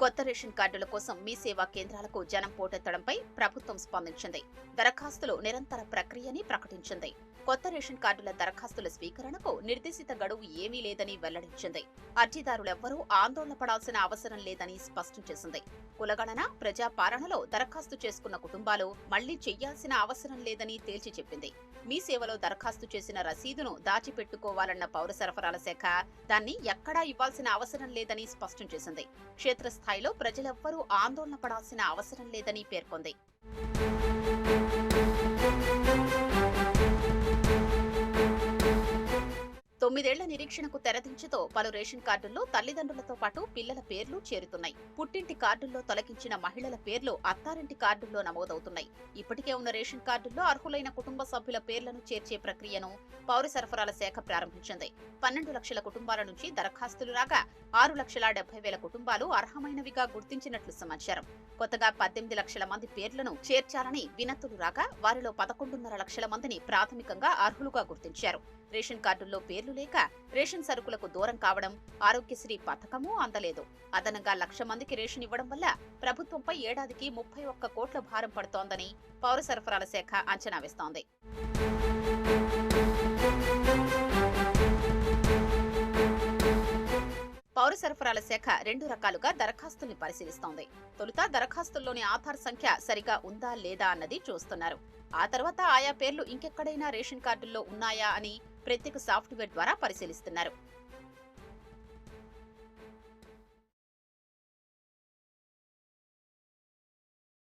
కొత్త రేషన్ కార్డుల కోసం మీ సేవా కేంద్రాలకు జనం పోటెత్తడంపై ప్రభుత్వం స్పందించింది. దరఖాస్తులు నిరంతర ప్రక్రియని ప్రకటించింది. కొత్త రేషన్ కార్డుల దరఖాస్తుల స్వీకరణకు నిర్దేశిత గడువు ఏమీ లేదని వెల్లడించింది. అర్జీదారులెవ్వరూ ఆందోళన పడాల్సిన అవసరం లేదని స్పష్టం చేసింది. కులగణన ప్రజాపాలనలో దరఖాస్తు చేసుకున్న కుటుంబాలు మళ్ళీ చెయ్యాల్సిన అవసరం లేదని తేల్చి చెప్పింది. మీ సేవలో దరఖాస్తు చేసిన రసీదును దాచిపెట్టుకోవాలన్న పౌర సరఫరాల శాఖ దాన్ని ఎక్కడా ఇవ్వాల్సిన అవసరం లేదని స్పష్టం చేసింది. క్షేత్రస్థాయిలో ప్రజలెవ్వరూ ఆందోళన పడాల్సిన అవసరం లేదని పేర్కొంది. తొమ్మిదేళ్ళ నిరీక్షణకు తెరదించుతో పలు రేషన్ కార్డుల్లో తల్లిదండ్రులతో పాటు పిల్లల పేర్లు చేరుతున్నాయి. పుట్టింటి కార్డుల్లో తొలగించిన మహిళల పేర్లు అత్తారింటి కార్డుల్లో నమోదవుతున్నాయి. ఇప్పటికే ఉన్న రేషన్ కార్డుల్లో అర్హులైన కుటుంబ సభ్యుల పేర్లను చేర్చే ప్రక్రియను పౌర సరఫరాల శాఖ ప్రారంభించింది. పన్నెండు లక్షల కుటుంబాల నుంచి దరఖాస్తులు రాగా ఆరు లక్షల డెబ్బై వేల కుటుంబాలు అర్హమైనవిగా గుర్తించినట్లు సమాచారం. కొత్తగా పద్దెనిమిది లక్షల మంది పేర్లను చేర్చాలని వినతులు రాగా వారిలో పదకొండున్నర లక్షల మందిని ప్రాథమికంగా అర్హులుగా గుర్తించారు. రేషన్ కార్డుల్లో పేర్లు లేక రేషన్ సరుకులకు దూరం కావడం ఆరోగ్యశ్రీ పథకమూ అందలేదు. అదనంగా లక్ష మందికి రేషన్ ఇవ్వడం వల్ల ప్రభుత్వంపై ఏడాదికి ముప్పై ఒక్క కోట్ల భారం పడుతోందని పౌర సరఫరాల శాఖ అంచనా వేస్తోంది. పౌర సరఫరాల శాఖ రెండు రకాలుగా దరఖాస్తుల్ని పరిశీలిస్తోంది. తొలుత దరఖాస్తుల్లోని ఆధార్ సంఖ్య సరిగా ఉందా లేదా అన్నది చూస్తున్నారు. ఆ తర్వాత ఆయా పేర్లు ఇంకెక్కడైనా రేషన్ కార్డుల్లో ఉన్నాయా అని ప్రత్యేక సాఫ్ట్వేర్ ద్వారా పరిశీలిస్తున్నారు.